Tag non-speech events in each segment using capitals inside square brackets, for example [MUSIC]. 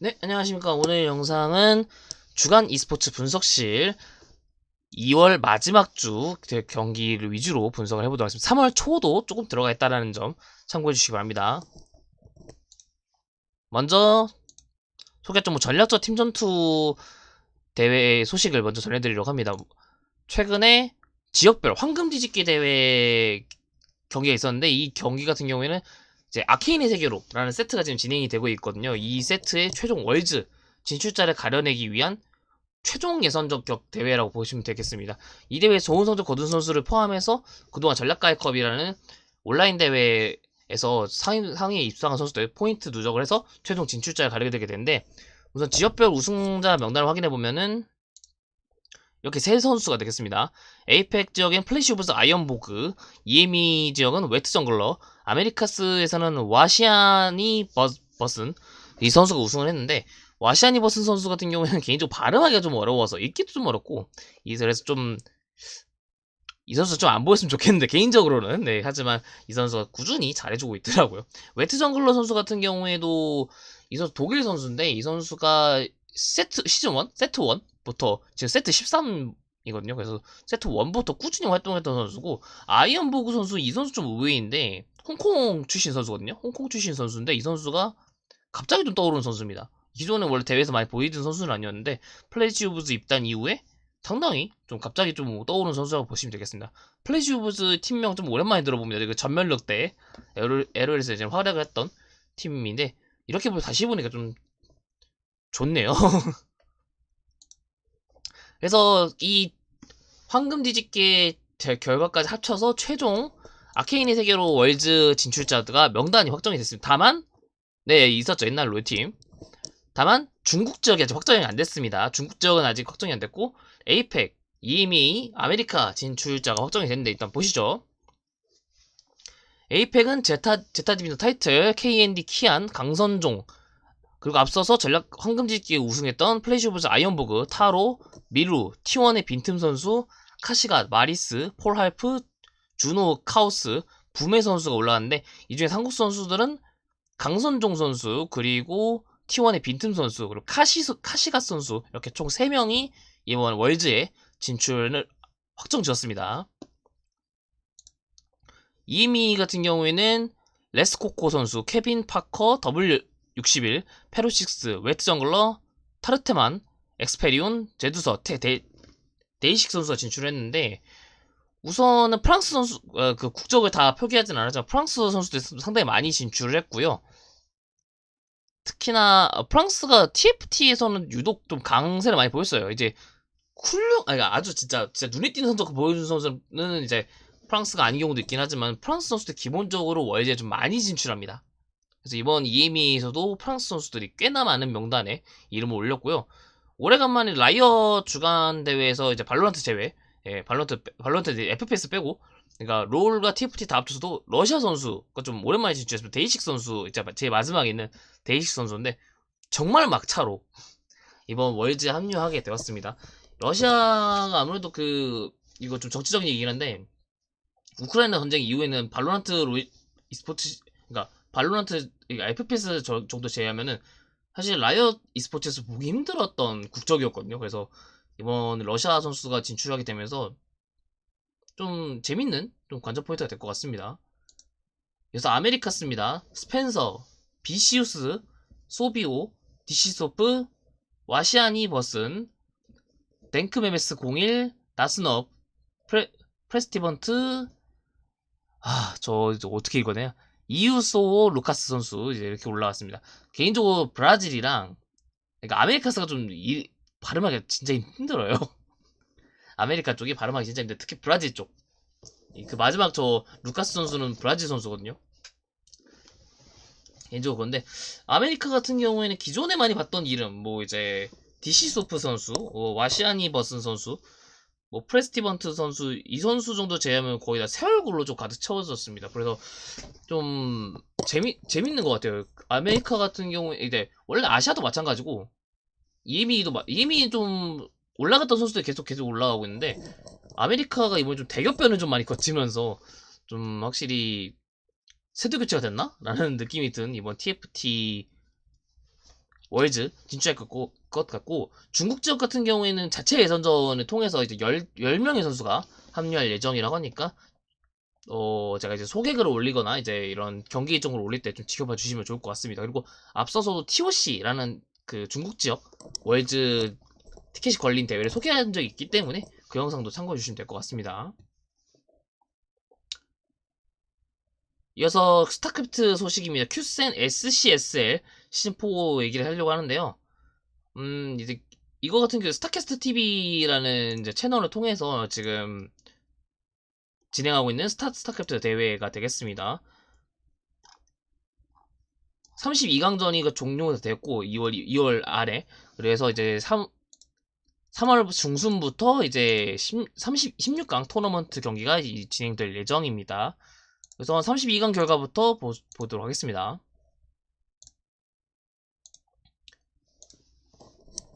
네, 안녕하십니까. 오늘 영상은 주간 e스포츠 분석실 2월 마지막 주 경기를 위주로 분석을 해보도록 하겠습니다. 3월 초도 조금 들어가 있다는 점 참고해 주시기 바랍니다. 먼저 소개점 뭐 전략적 팀전투 대회 소식을 먼저 전해드리려고 합니다. 최근에 지역별 황금 뒤집기 대회 경기가 있었는데 이 경기 같은 경우에는 이제 아케인의 세계로라는 세트가 지금 진행이 되고 있거든요. 이 세트의 최종 월즈 진출자를 가려내기 위한 최종 예선적 격 대회라고 보시면 되겠습니다. 이 대회 좋은 성적 거둔 선수를 포함해서 그동안 전략가의 컵이라는 온라인 대회에서 상위, 상위에 입상한 선수들 포인트 누적을 해서 최종 진출자를 가리게 되게 되는데 우선 지역별 우승자 명단을 확인해 보면은 이렇게 세 선수가 되겠습니다. 에이펙 지역엔 플래시 오브스 아이언보그, EME 지역은 웨트 정글러, 아메리카스에서는 와시아니 버슨 이 선수가 우승을 했는데 와시아니 버슨 선수 같은 경우에는 [LAUGHS] 개인적으로 발음하기가 좀 어려워서 읽기도 좀 어렵고 그래서 좀 이 선수 좀 안 보였으면 좋겠는데 개인적으로는 네 하지만 이 선수가 꾸준히 잘해주고 있더라고요. 웨트 정글러 선수 같은 경우에도 이 선수 독일 선수인데 이 선수가 세트 시즌 1 세트 1부터 지금 세트 13 이거든요. 그래서 세트 1부터 꾸준히 활동했던 선수고 아이언보그 선수 이 선수 좀 의외인데 홍콩 출신 선수거든요. 홍콩 출신 선수인데 이 선수가 갑자기 좀 떠오르는 선수입니다. 기존에 원래 대회에서 많이 보이던 선수는 아니었는데 플래시우브즈 입단 이후에 상당히 좀 갑자기 좀 떠오르는 선수라고 보시면 되겠습니다. 플래시우브즈 팀명 좀 오랜만에 들어봅니다. 그 전멸력 때 LOL에서 이제 활약을 했던 팀인데 이렇게 다시 보니까 좀 좋네요. [LAUGHS] 그래서 이 황금 뒤집기 결과까지 합쳐서 최종 아케인의 세계로 월즈 진출자가 명단이 확정이 됐습니다. 다만 네 있었죠 옛날 롤팀. 다만 중국 지역이 아직 확정이 안 됐습니다. 중국 지역은 아직 확정이 안 됐고 에이펙, EMEA, 아메리카 진출자가 확정이 됐는데 일단 보시죠. 에이펙은 제타 제타 디비전 타이틀, KND 키안, 강선종 그리고 앞서서 전략 황금지기에 우승했던 플래시오브즈 아이언버그, 타로, 미루, T1의 빈틈 선수, 카시가, 마리스, 폴 할프, 준호 카우스, 부메 선수가 올라왔는데 이 중에 한국 선수들은 강선종 선수 그리고 T1의 빈틈 선수 그리고 카시 카시가 선수 이렇게 총 3명이 이번 월즈에 진출을 확정 지었습니다. 이미 같은 경우에는 레스코코 선수, 케빈 파커, W61, 페로식스, 웨트 정글러, 타르테만, 엑스페리온, 제두서, 테, 데, 데이식 선수가 진출했는데 우선은 프랑스 선수 어, 그 국적을 다 표기하진 않았지만 프랑스 선수들 상당히 많이 진출을 했고요. 특히나 어, 프랑스가 TFT에서는 유독 좀 강세를 많이 보였어요. 이제 훌륭 아니 아주 진짜 진짜 눈에 띄는 선수 보여준 선수는 이제 프랑스가 아닌 경우도 있긴 하지만 프랑스 선수들 기본적으로 월드에 좀 많이 진출합니다. 그래서 이번 EME에서도 프랑스 선수들이 꽤나 많은 명단에 이름을 올렸고요. 오래간만에 라이어 주간 대회에서 이제 발로란트 제외 예, 발론트, 발론트 FPS 빼고, 그러니까 롤과 TFT 다 합쳐서도 러시아 선수가 좀 오랜만에 진출했습니다. 데이식 선수, 제 마지막에 있는 데이식 선수인데, 정말 막차로 이번 월즈에 합류하게 되었습니다. 러시아가 아무래도 그, 이거 좀 정치적인 얘기긴 한데, 우크라이나 전쟁 이후에는 발로란트 e스포츠, 그러니까 발로란트 FPS 정도 제외하면은 사실 라이엇 e스포츠에서 보기 힘들었던 국적이었거든요. 그래서 이번 러시아 선수가 진출하게 되면서 좀 재밌는 좀 관전 포인트가 될 것 같습니다. 그래서 아메리카스입니다. 스펜서, 비시우스, 소비오, 디시소프, 와시아니 버슨, 댕크메메스 01, 나스업, 프레, 프레스티번트, 아, 저, 저 어떻게 읽어내요? 이유소 루카스 선수 이제 이렇게 올라왔습니다. 개인적으로 브라질이랑 그러니까 아메리카스가 좀 이, 발음하기 진짜 힘들어요. [LAUGHS] 아메리카 쪽이 발음하기 진짜 힘든데 특히 브라질 쪽. 그 마지막 저 루카스 선수는 브라질 선수거든요. 개인적으로 그런데 아메리카 같은 경우에는 기존에 많이 봤던 이름 뭐 이제 디시소프 선수, 어, 와시아니 버슨 선수, 뭐 프레스티번트 선수 이 선수 정도 제하면 거의 다 새 얼굴로 좀 가득 채워졌습니다. 그래서 좀 재미 재밌는 것 같아요. 아메리카 같은 경우에 이제 원래 아시아도 마찬가지고 이미도 이미 좀 올라갔던 선수들 계속 계속 올라가고 있는데 아메리카가 이번에 좀 대격변을 좀 많이 거치면서 좀 확실히 세대 교체가 됐나? 라는 느낌이 든 이번 TFT 월즈 진출할 것 같고, 중국 지역 같은 경우에는 자체 예선전을 통해서 이제 10, 10명의 선수가 합류할 예정이라고 하니까 어 제가 이제 소개글을 올리거나 이제 이런 경기 일정을 올릴 때 좀 지켜봐 주시면 좋을 것 같습니다. 그리고 앞서서도 TOC라는 그 중국 지역 월즈 티켓이 걸린 대회를 소개한 적이 있기 때문에 그 영상도 참고해 주시면 될 것 같습니다. 이어서 스타크래프트 소식입니다. 큐센 SCSL 시즌4 얘기를 하려고 하는데요. 음, 이제, 이거 같은 경우 스타캐스트 TV라는 채널을 통해서 지금 진행하고 있는 스타, 스타크래프트 대회가 되겠습니다. 32강전이 그 종료가 됐고, 2월, 2월 아래. 그래서 이제 3, 3월 중순부터 이제 10, 30, 16강 토너먼트 경기가 이- 진행될 예정입니다. 그래서 32강 결과부터 보, 보도록 하겠습니다.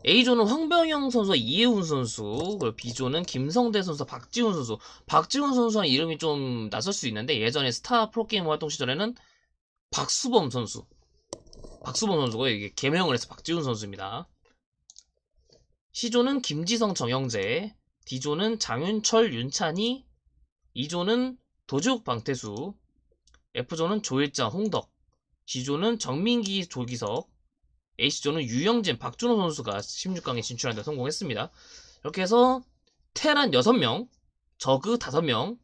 A조는 황병영 선수와 이혜훈 선수, 그리고 B조는 김성대 선수, 박지훈 선수. 박지훈 선수는 이름이 좀 낯설 수 있는데 예전에 스타 프로게임 활동 시절에는 박수범 선수. 박수범 선수가 이게 개명을 해서 박지훈 선수입니다. C조는 김지성, 정영재, D조는 장윤철, 윤찬희, E조는 도지욱, 방태수, F조는 조일장, 홍덕, G조는 정민기, 조기석, H조는 유영진, 박준호 선수가 16강에 진출하는 데 성공했습니다. 이렇게 해서 테란 6명, 저그 5명,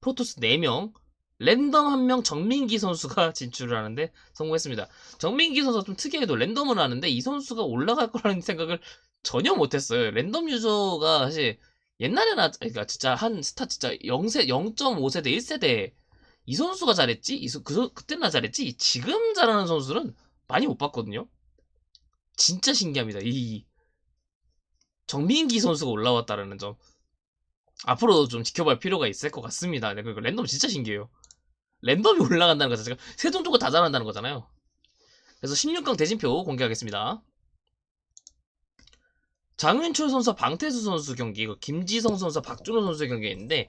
프로토스 4명, 랜덤 1명 정민기 선수가 [LAUGHS] 진출을 하는데 성공했습니다. 정민기 선수가 좀 특이해도 랜덤을 하는데 이 선수가 올라갈 거라는 [LAUGHS] 생각을 전혀 못했어요. 랜덤 유저가 사실 옛날에나 그러니까 진짜 한 스타 진짜 0세 0.5세대 1세대 이 선수가 잘했지 이 선- 그 선- 그때나 잘했지 지금 잘하는 선수는 많이 못 봤거든요. 진짜 신기합니다. 이 정민기 선수가 올라왔다라는 점 앞으로도 좀 지켜볼 필요가 있을 것 같습니다. 네, 그리고 랜덤 진짜 신기해요. 랜덤이 [LAUGHS] 올라간다는 거 자체가 세종적으로 다 잘한다는 거잖아요. 그래서 16강 대진표 공개하겠습니다. 장윤철 선수와 방태수 선수 경기, 그 김지성 선수와 박준호 선수의 경기였는데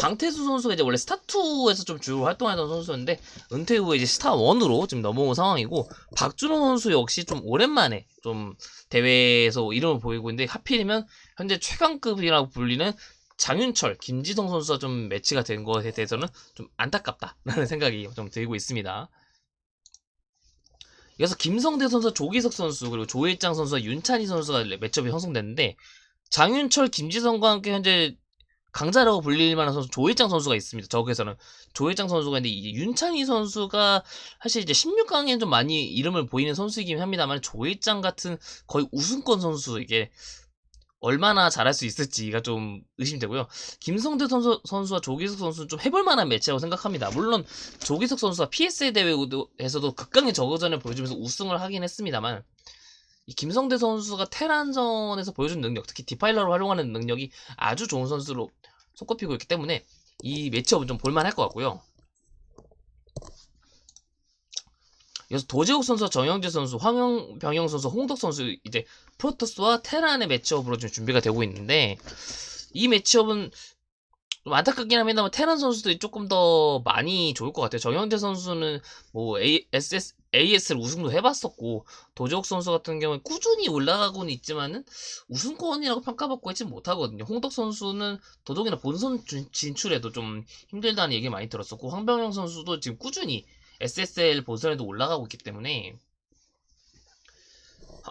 방태수 선수가 이제 원래 스타2에서 좀 주로 활동하던 선수였는데 은퇴 후에 이제 스타1으로 지금 넘어온 상황이고 박준호 선수 역시 좀 오랜만에 좀 대회에서 이름을 보이고 있는데 하필이면 현재 최강급이라고 불리는 장윤철, 김지성 선수가 좀 매치가 된 것에 대해서는 좀 안타깝다라는 [LAUGHS] 생각이 좀 들고 있습니다. 이어서 김성대 선수, 조기석 선수, 그리고 조일장 선수와 윤찬희 선수가 매첩이 형성됐는데 장윤철, 김지성과 함께 현재 강자라고 불릴 만한 선수 조일장 선수가 있습니다. 저기에서는 조일장 선수가 있는데 이제 윤찬희 선수가 사실 이제 16강에는 좀 많이 이름을 보이는 선수이긴 합니다만 조일장 같은 거의 우승권 선수 이게 얼마나 잘할 수 있을지가 좀 의심되고요. 김성대 선수, 선수와 조기석 선수는 좀 해볼 만한 매치라고 생각합니다. 물론 조기석 선수가 PSA 대회에서도 극강의 저거전을 보여주면서 우승을 하긴 했습니다만 이 김성대 선수가 테란전에서 보여준 능력, 특히 디파일러로 활용하는 능력이 아주 좋은 선수로 손꼽히고 있기 때문에 이 매치업은 좀 볼만할 것 같고요. 그래서 도재욱 선수와 정영재 선수, 황영병영 선수, 홍덕 선수 이제 프로토스와 테란의 매치업으로 지금 준비가 되고 있는데 이 매치업은 좀 안타깝긴 합니다만 테란 선수들이 조금 더 많이 좋을 것 같아요. 정영재 선수는 뭐 ASS, AS를 우승도 해봤었고 도재욱 선수 같은 경우는 꾸준히 올라가고는 있지만은 우승권이라고 평가받고 있지 못하거든요. 홍덕 선수는 도덕이나 본선 진- 진출에도 좀 힘들다는 얘기 많이 들었었고 황병영 선수도 지금 꾸준히 SSL 본선에도 올라가고 있기 때문에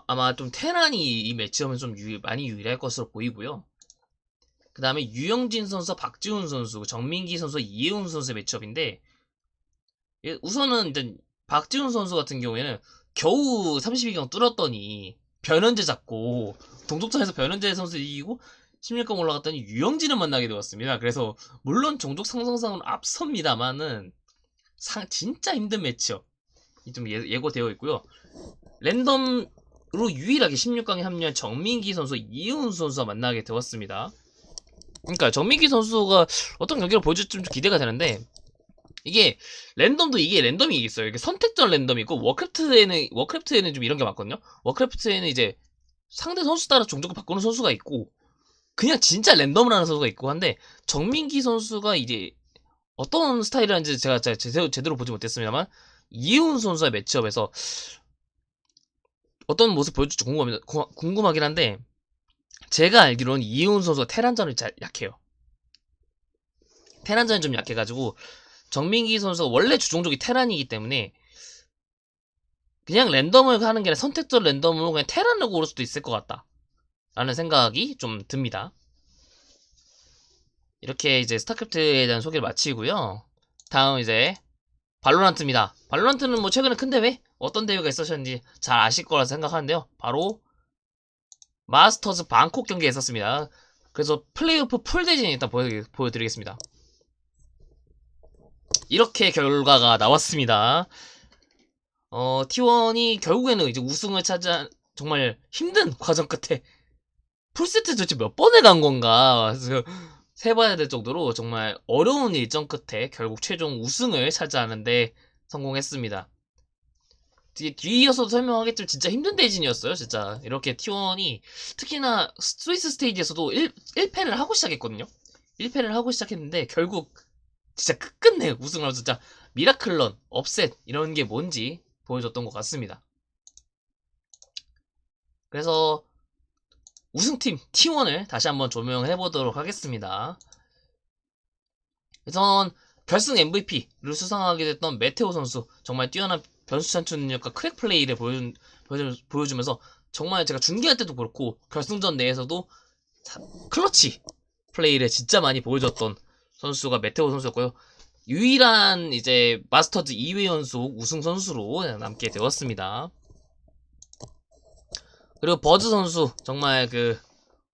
아마 좀 테란이 이 매치업은 좀 유- 많이 유리할 것으로 보이고요. 그 다음에 유영진 선수, 박지훈 선수, 정민기 선수, 이혜훈 선수의 매치업인데 예, 우선은 일단 박지훈 선수 같은 경우에는 겨우 32강 뚫었더니 변현재 잡고 동족전에서 변현재 선수 이기고 16강 올라갔더니 유영진을 만나게 되었습니다. 그래서 물론 종족 상승상은 앞섭니다만은 상, 진짜 힘든 매치업 좀 예, 예고되어 있고요. 랜덤으로 유일하게 16강에 합류한 정민기 선수, 이훈 선수와 만나게 되었습니다. 그러니까 정민기 선수가 어떤 경기를 보여줄지 좀 기대가 되는데 이게 랜덤도 이게 랜덤이 있어요. 이게 선택전 랜덤이 있고 워크래프트에는 워크래프트에는 좀 이런 게 많거든요. 워크래프트에는 이제 상대 선수 따라 종족을 바꾸는 선수가 있고 그냥 진짜 랜덤을 하는 선수가 있고 한데 정민기 선수가 이제 어떤 스타일이라는지 제가 제- 제대로, 보지 못했습니다만 이훈 선수의 매치업에서 어떤 모습 보여줄지 궁금합니다. 구- 궁금하긴 한데 제가 알기로는 이훈 선수가 테란전이 잘 약해요. 테란전이 좀 약해가지고 정민기 선수가 원래 주종족이 테란이기 때문에 그냥 랜덤을 하는 게 아니라 선택적 랜덤으로 그냥 테란을 고를 수도 있을 것 같다. 라는 생각이 좀 듭니다. 이렇게 이제 스타크래프트에 대한 소개를 마치고요. 다음 이제 발로란트입니다. 발로란트는 뭐 최근에 큰 대회 어떤 대회가 있었는지 잘 아실 거라 생각하는데요. 바로 마스터즈 방콕 경기가 있었습니다. 그래서 플레이오프 풀 대진 일단 보여, 보여 드리겠습니다. 이렇게 결과가 나왔습니다. 어, T1이 결국에는 이제 우승을 차지한 정말 힘든 과정 끝에 풀세트 도대체 몇 번을 간 건가 그래서 세봐야 될 정도로 정말 어려운 일정 끝에 결국 최종 우승을 차지하는데 성공했습니다. 뒤, 뒤이어서도 설명하겠지만 진짜 힘든 대진이었어요 진짜. 이렇게 T1이 특히나 스위스 스테이지에서도 1, 1패를 하고 시작했거든요. 1패를 하고 시작했는데 결국 진짜 끝끝내 우승을 하면서 진짜 미라클런, 업셋 이런 게 뭔지 보여줬던 것 같습니다. 그래서 우승팀 T1을 다시 한번 조명해 보도록 하겠습니다. 우선 결승 MVP를 수상하게 됐던 메테오 선수 정말 뛰어난 변수 찬출 능력과 크랙 플레이를 보여, 보여, 주면서 정말 제가 중계할 때도 그렇고 결승전 내에서도 자- 클러치 플레이를 진짜 많이 보여줬던 선수가 메테오 선수였고요. 유일한 이제 마스터즈 2회 연속 우승 선수로 남게 되었습니다. 그리고 버즈 선수 정말 그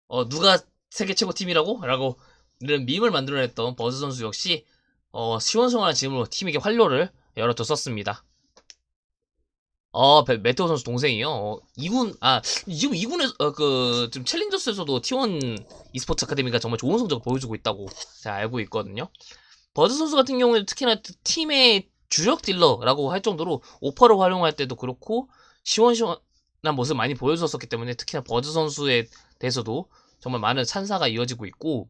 어, 누가 세계 최고 팀이라고? 라고 이런 밈을 만들어냈던 버즈 선수 역시 어, 시원시원한 질문으로 팀에게 활로를 열어줬었습니다. 어, 베- 메테오 선수 동생이요. 어, 2군, 아, 지금 2군에서, 어, 그, 지금 챌린저스에서도 T1 e스포츠 아카데미가 정말 좋은 성적을 보여주고 있다고 제가 알고 있거든요. 버즈 선수 같은 경우에는 특히나 팀의 주력 딜러라고 할 정도로 오퍼를 활용할 때도 그렇고, 시원시원한 모습 많이 보여줬었기 때문에 특히나 버즈 선수에 대해서도 정말 많은 찬사가 이어지고 있고,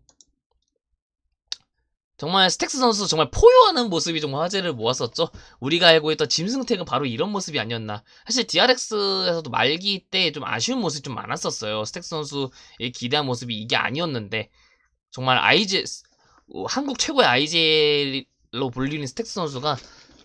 정말 스택스 선수 정말 포효하는 모습이 정말 화제를 모았었죠. 우리가 알고 있던 짐승택은 바로 이런 모습이 아니었나. 사실 DRX에서도 말기 때 좀 아쉬운 모습이 좀 많았었어요. 스택스 선수의 기대한 모습이 이게 아니었는데 정말 IJ 어, 한국 최고의 IJ로 불리는 스택스 선수가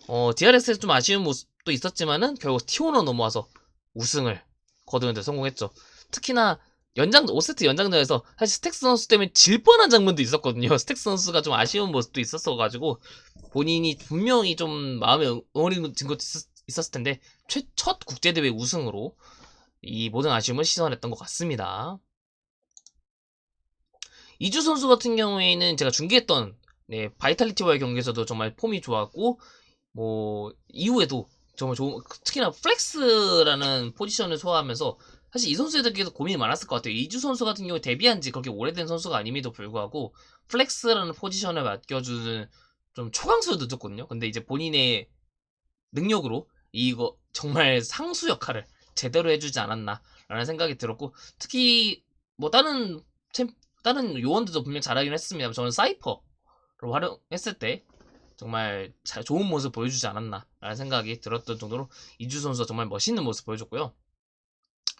어, DRX에서 좀 아쉬운 모습도 있었지만은 결국 T1로 넘어와서 우승을 거두는데 성공했죠. 특히나 연장 5세트 연장전에서 사실 스택스 선수 때문에 질 뻔한 장면도 있었거든요. [LAUGHS] 스택스 선수가 좀 아쉬운 모습도 있었어가지고 본인이 분명히 좀 마음에 응어리진 것도 있었, 을 텐데 최, 첫 국제대회 우승으로 이 모든 아쉬움을 시선했던 것 같습니다. 이주 선수 같은 경우에는 제가 중계했던 네, 바이탈리티와의 경기에서도 정말 폼이 좋았고 뭐 이후에도 정말 좋은 특히나 플렉스라는 포지션을 소화하면서 사실 이 선수들께도 고민이 많았을 것 같아요. 이주 선수 같은 경우에 데뷔한 지 그렇게 오래된 선수가 아님에도 불구하고 플렉스라는 포지션을 맡겨주는 좀 초강수도 늦었거든요. 근데 이제 본인의 능력으로 이거 정말 상수 역할을 제대로 해주지 않았나라는 생각이 들었고 특히 뭐 다른 챔 다른 요원들도 분명 잘하긴 했습니다. 저는 사이퍼로 활용했을 때 정말 잘 좋은 모습 보여주지 않았나라는 생각이 들었던 정도로 이주 선수가 정말 멋있는 모습 보여줬고요.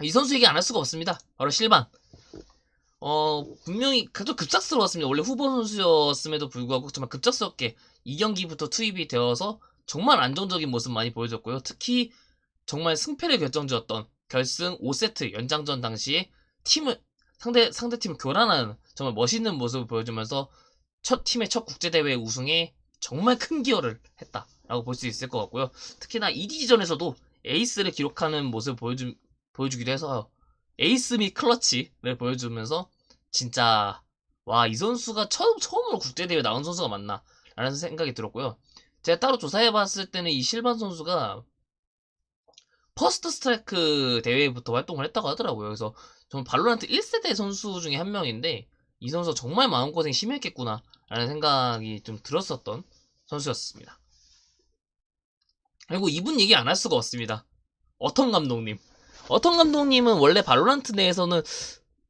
이 선수 얘기 안 할 수가 없습니다. 바로 실반. 어, 분명히 좀 급작스러웠습니다. 원래 후보 선수였음에도 불구하고 정말 급작스럽게 2경기부터 투입이 되어서 정말 안정적인 모습 많이 보여줬고요. 특히 정말 승패를 결정지었던 결승 5세트 연장전 당시에 팀을 상대 상대 팀을 교란하는 정말 멋있는 모습을 보여주면서 첫 팀의 첫 국제 대회 우승에 정말 큰 기여를 했다라고 볼 수 있을 것 같고요. 특히나 EDG전에서도 에이스를 기록하는 모습을 보여주 보여주기도 해서 에이스 및 클러치를 보여주면서 진짜 와 이 선수가 처음 처음으로 국제 대회 나온 선수가 맞나 라는 생각이 들었고요. 제가 따로 조사해봤을 때는 이 실반 선수가 퍼스트 스트라이크 대회부터 활동을 했다고 하더라고요. 그래서 저는 발로란트 1세대 선수 중에 한 명인데 이 선수가 정말 마음고생 심했겠구나 라는 생각이 좀 들었었던 선수였습니다. 그리고 이분 얘기 안 할 수가 없습니다. 어떤 감독님. 어떤 감독님은 원래 발로란트 내에서는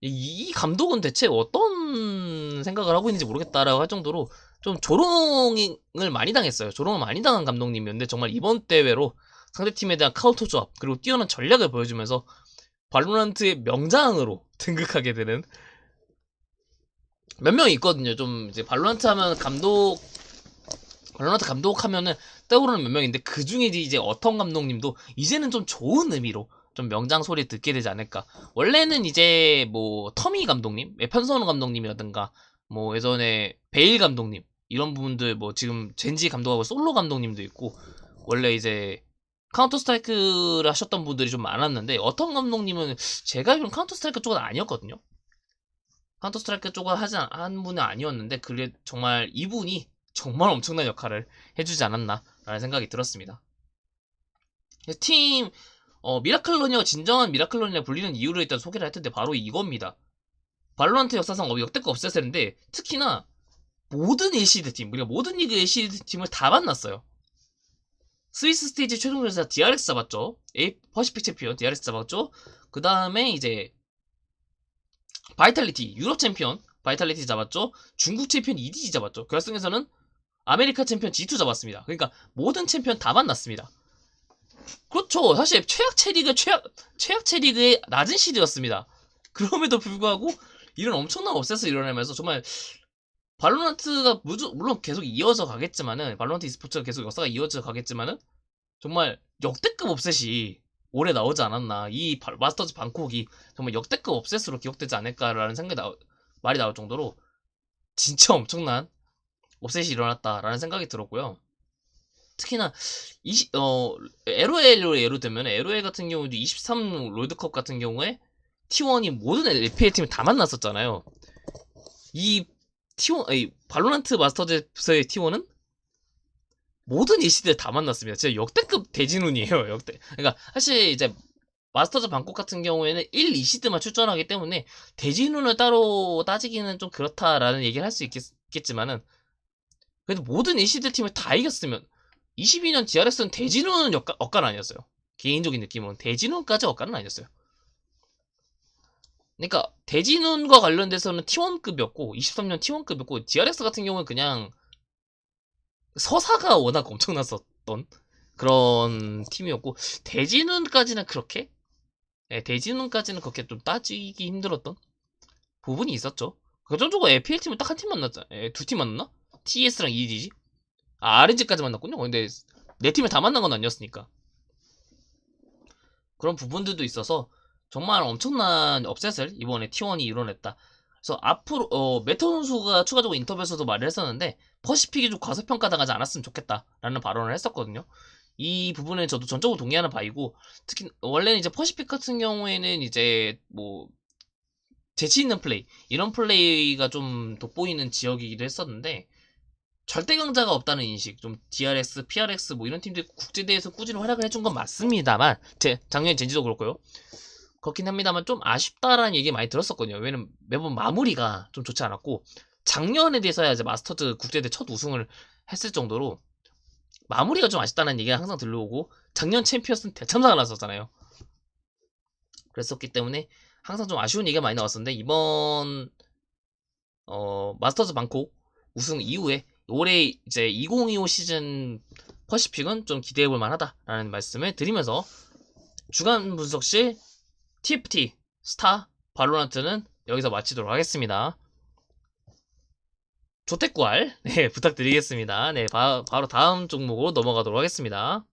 이, 이 감독은 대체 어떤 생각을 하고 있는지 모르겠다라고 할 정도로 좀 조롱을 많이 당했어요. 조롱을 많이 당한 감독님이었는데 정말 이번 대회로 상대팀에 대한 카운터 조합 그리고 뛰어난 전략을 보여주면서 발로란트의 명장으로 [LAUGHS] 등극하게 되는 몇 명 있거든요. 좀 이제 발로란트 하면 감독 발로란트 감독 하면은 떠오르는 몇 명인데 그 중에 이제 어떤 감독님도 이제는 좀 좋은 의미로 좀 명장 소리 듣게 되지 않을까. 원래는 이제 뭐 터미 감독님, 편선호 감독님이라든가 뭐 예전에 베일 감독님 이런 분들 뭐 지금 젠지 감독하고 솔로 감독님도 있고 원래 이제 카운터 스트라이크를 하셨던 분들이 좀 많았는데 어떤 감독님은 제가 알기로는 카운터 스트라이크 쪽은 아니었거든요. 카운터 스트라이크 쪽을 하지 않- 한 분은 아니었는데 그래 정말 이분이 정말 엄청난 역할을 해주지 않았나라는 생각이 들었습니다. 팀 어, 미라클로니아가 진정한 미라클로니아 불리는 이유를 일단 소개를 할 텐데 바로 이겁니다. 발로란트 역사상 어, 역대급 업셋인데 특히나 모든 일시드 팀, 그리고 모든 리그 일시드 팀을 다 만났어요. 스위스 스테이지 최종전에서 DRX 잡았죠. A 퍼시픽 챔피언 DRX 잡았죠. 그 다음에 이제 바이탈리티 유럽 챔피언 바이탈리티 잡았죠. 중국 챔피언 EDG 잡았죠. 결승에서는 아메리카 챔피언 G2 잡았습니다. 그러니까 모든 챔피언 다 만났습니다. 그렇죠. 사실 최악 체 리그 최악 최악 체 리그의 낮은 시드였습니다. [LAUGHS] 그럼에도 불구하고 이런 엄청난 업셋을 일어나면서 정말 발로란트가 물론 계속 이어져 가겠지만은 발로란트 e스포츠가 계속 역사가 이어져 가겠지만은 정말 역대급 업셋이 올해 나오지 않았나 이 바- 마스터즈 방콕이 정말 역대급 업셋으로 기억되지 않을까라는 생각이 나, 말이 나올 정도로 진짜 엄청난 업셋이 일어났다라는 생각이 들었고요. 특히나 20, 어, LOL로 예로 들면 LOL 같은 경우도 23 롤드컵 같은 경우에 T1이 모든 LPL 팀을 다 만났었잖아요. 이 T1, 아니, 발로란트 마스터즈의 T1은 모든 일시들 다 만났습니다. 진짜 역대급 대진운이에요, [LAUGHS] 역대. 그러니까 사실 이제 마스터즈 방콕 같은 경우에는 1, 2시드만 출전하기 때문에 대진운을 따로 따지기는 좀 그렇다라는 얘기를 할 수 있겠지만은 그래도 모든 일시드 팀을 다 이겼으면 22년 DRX는 대진운은 역가, 억간 아니었어요. 개인적인 느낌은 대진운까지 억간은 아니었어요. 그러니까 대진운과 관련돼서는 T1급이었고 23년 T1급이었고 DRX 같은 경우는 그냥 서사가 워낙 엄청났었던 그런 팀이었고 대진운까지는 그렇게 네, 대진운까지는 그렇게 좀 따지기 힘들었던 부분이 있었죠. 그 전적으로 APL 팀은 딱 한 팀 만났잖아. 두 팀 만났나? TS랑 EDG? 아, RNG까지 만났군요. 근데 네 팀을 다 만난 건 아니었으니까. 그런 부분들도 있어서 정말 엄청난 업셋을 이번에 T1이 이뤄냈다. 그래서 앞으로 어, 메터 선수가 추가적으로 인터뷰에서도 말을 했었는데 퍼시픽이 좀 과소평가당하지 않았으면 좋겠다라는 발언을 했었거든요. 이 부분은 저도 전적으로 동의하는 바이고 특히 원래는 이제 퍼시픽 같은 경우에는 이제 뭐 재치 있는 플레이 이런 플레이가 좀 돋보이는 지역이기도 했었는데 절대 강자가 없다는 인식 좀 DRX, PRX 뭐 이런 팀들이 국제대회에서 꾸준히 활약을 해준 건 맞습니다만 제 작년 젠지도 그렇고요 그렇긴 합니다만 좀 아쉽다라는 얘기 많이 들었었거든요. 왜냐면 매번 마무리가 좀 좋지 않았고 작년에 대해서야 이제 마스터즈 국제대 첫 우승을 했을 정도로 마무리가 좀 아쉽다는 얘기가 항상 들려오고 작년 챔피언스는 대참사가 났었잖아요. 그랬었기 때문에 항상 좀 아쉬운 얘기가 많이 나왔었는데 이번 어, 마스터즈 방콕 우승 이후에 올해 이제 2025 시즌 퍼시픽은 좀 기대해 볼 만하다라는 말씀을 드리면서 주간 분석실 TFT 스타 발로란트는 여기서 마치도록 하겠습니다. 조태구알 네, [LAUGHS] 부탁드리겠습니다. 네, 바, 바로 다음 종목으로 넘어가도록 하겠습니다.